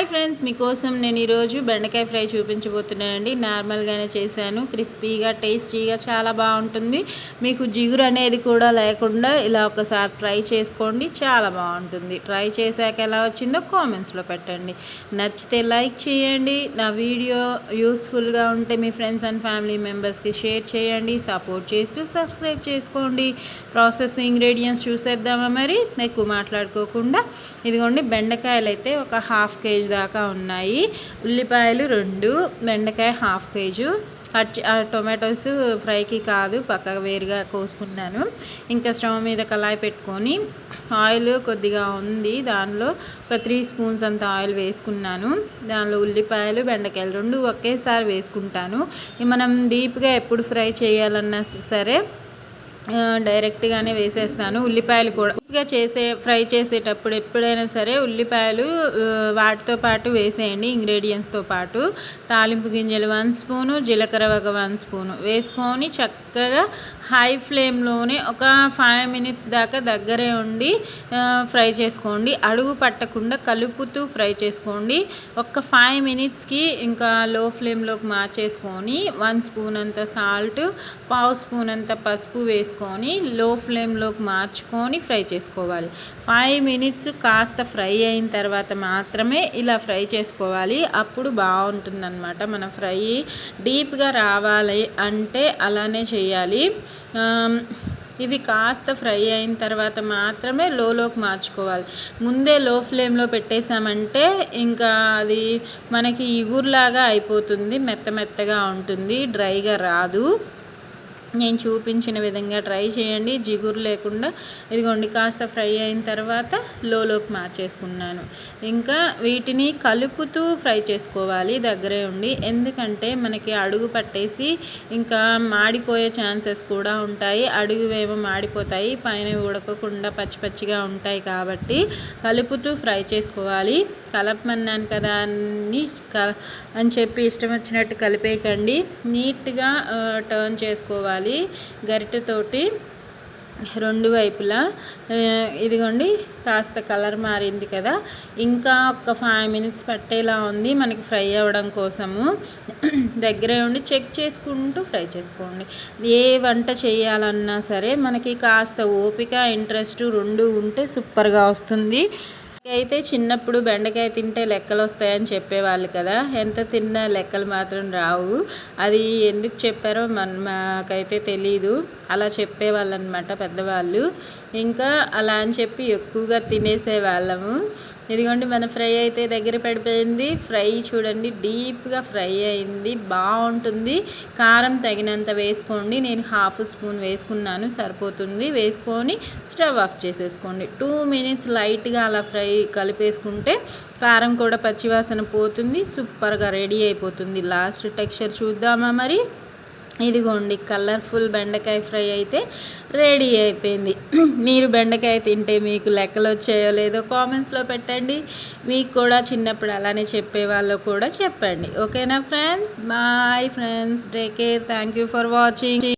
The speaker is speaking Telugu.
హాయ్ ఫ్రెండ్స్ మీకోసం నేను ఈరోజు బెండకాయ ఫ్రై చూపించబోతున్నానండి. నార్మల్గానే చేశాను. క్రిస్పీగా టేస్టీగా చాలా బాగుంటుంది. మీకు జిగురు అనేది కూడా లేకుండా ఇలా ఒకసారి ఫ్రై చేసుకోండి చాలా బాగుంటుంది. ట్రై చేశాక ఎలా వచ్చిందో కామెంట్స్లో పెట్టండి. నచ్చితే లైక్ చేయండి. నా వీడియో యూస్ఫుల్గా ఉంటే మీ ఫ్రెండ్స్ అండ్ ఫ్యామిలీ మెంబర్స్కి షేర్ చేయండి. సపోర్ట్ చేస్తూ సబ్స్క్రైబ్ చేసుకోండి. ప్రాసెస్ ఇంగ్రీడియంట్స్ చూసేద్దామా మరి? ఎక్కువ మాట్లాడుకోకుండా. ఇదిగోండి బెండకాయలు అయితే ఒక హాఫ్ కేజీ దాకా ఉన్నాయి. ఉల్లిపాయలు రెండు బెండకాయ హాఫ్ కేజీ. కట్ టొమాటోస్ ఫ్రైకి కాదు పక్క వేరుగా కోసుకున్నాను. ఇంకా స్టవ్ మీద కళాయి పెట్టుకొని ఆయిల్ కొద్దిగా ఉంది. దానిలో ఒక త్రీ స్పూన్స్ అంత ఆయిల్ వేసుకున్నాను. దానిలో ఉల్లిపాయలు బెండకాయలు రెండు ఒకేసారి వేసుకుంటాను. మనం డీప్గా ఎప్పుడు ఫ్రై చేయాలన్నా సరే డైరెక్ట్గానే వేసేస్తాను. ఉల్లిపాయలు కూడా గా చేసే ఫ్రై చేసేటప్పుడు ఎప్పుడైనా సరే ఉల్లిపాయలు వాటితో పాటు వేసేయండి ఇంగ్రీడియంట్స్తో పాటు. తాలింపు గింజలు వన్ స్పూను జీలకర్ర ఒక వన్ స్పూను. వేసుకొని చక్కగా హై ఫ్లేమ్లోనే ఒక ఫైవ్ మినిట్స్ దాకా దగ్గరే ఉండి ఫ్రై చేసుకోండి. అడుగు పట్టకుండా కలుపుతూ ఫ్రై చేసుకోండి. ఒక ఫైవ్ మినిట్స్కి ఇంకా లో ఫ్లేమ్లోకి మార్చేసుకొని వన్ స్పూన్ అంత సాల్ట్ పావు స్పూన్ అంత పసుపు వేసుకొని లో ఫ్లేమ్లోకి మార్చుకొని ఫ్రై చేసుకోండి. చేసుకోవాలి. ఫైవ్ మినిట్స్ కాస్త ఫ్రై అయిన తర్వాత మాత్రమే ఇలా ఫ్రై చేసుకోవాలి. అప్పుడు బాగుంటుందన్నమాట. మన ఫ్రై డీప్గా రావాలి అంటే అలానే చేయాలి. ఇవి కాస్త ఫ్రై అయిన తర్వాత మాత్రమే లోలోకి మార్చుకోవాలి. ముందే లో ఫ్లేమ్లో పెట్టేసామంటే ఇంకా అది మనకి ఇగురులాగా అయిపోతుంది. మెత్త మెత్తగా ఉంటుంది. డ్రైగా రాదు. నేను చూపించిన విధంగా ట్రై చేయండి. జిగురు లేకుండా. ఇదిగోండి కాస్త ఫ్రై అయిన తర్వాత లోలోకి మార్చేసుకున్నాను. ఇంకా వీటిని కలుపుతూ ఫ్రై చేసుకోవాలి దగ్గరే ఉండి. ఎందుకంటే మనకి అడుగు పట్టేసి ఇంకా మాడిపోయే ఛాన్సెస్ కూడా ఉంటాయి. అడుగు ఏమో మాడిపోతాయి. పైన ఉడకకుండా పచ్చి పచ్చిగా ఉంటాయి కాబట్టి కలుపుతూ ఫ్రై చేసుకోవాలి. కలపమన్నాను కదా అని అని చెప్పి ఇష్టం వచ్చినట్టు కలిపేయకండి. నీట్గా టర్న్ చేసుకోవాలి కలుపుకోవాలి గరిటెతోటి రెండు వైపులా. ఇదిగోండి కాస్త కలర్ మారింది కదా. ఇంకా ఒక ఫైవ్ మినిట్స్ పట్టేలా ఉంది మనకి ఫ్రై అవ్వడం కోసము. దగ్గరే ఉండి చెక్ చేసుకుంటూ ఫ్రై చేసుకోండి. ఏ వంట చేయాలన్నా సరే మనకి కాస్త ఓపిక ఇంట్రెస్ట్ రెండు ఉంటే సూపర్గా వస్తుంది. అయితే చిన్నప్పుడు బెండకాయ తింటే లెక్కలు వస్తాయని చెప్పేవాళ్ళు కదా. ఎంత తిన్నా లెక్కలు మాత్రం రావు. అది ఎందుకు చెప్పారో మన మాకైతే తెలీదు. అలా చెప్పేవాళ్ళు అనమాట పెద్దవాళ్ళు. ఇంకా అలా అని చెప్పి ఎక్కువగా తినేసే వాళ్ళము ఇదిగోండి మన ఫ్రై అయితే దగ్గర పడిపోయింది. ఫ్రై చూడండి డీప్గా ఫ్రై అయింది. బాగుంటుంది. కారం తగినంత వేసుకోండి. నేను హాఫ్ స్పూన్ వేసుకున్నాను సరిపోతుంది. వేసుకొని స్టవ్ ఆఫ్ చేసేసుకోండి. టూ మినిట్స్ లైట్గా అలా ఫ్రై కలిపేసుకుంటే కారం కూడా పచ్చివాసన పోతుంది. సూపర్గా రెడీ అయిపోతుంది. లాస్ట్ టెక్స్చర్ చూద్దామా మరి? ఇదిగోండి కలర్ఫుల్ బెండకాయ ఫ్రై అయితే రెడీ అయిపోయింది. మీరు బెండకాయ తింటే మీకు లెక్కలు వచ్చాయో లేదో కామెంట్స్లో పెట్టండి. మీకు కూడా చిన్నప్పుడు అలానే చెప్పేవాళ్ళు కూడా చెప్పండి. ఓకేనా friends bye friends take care thank you for watching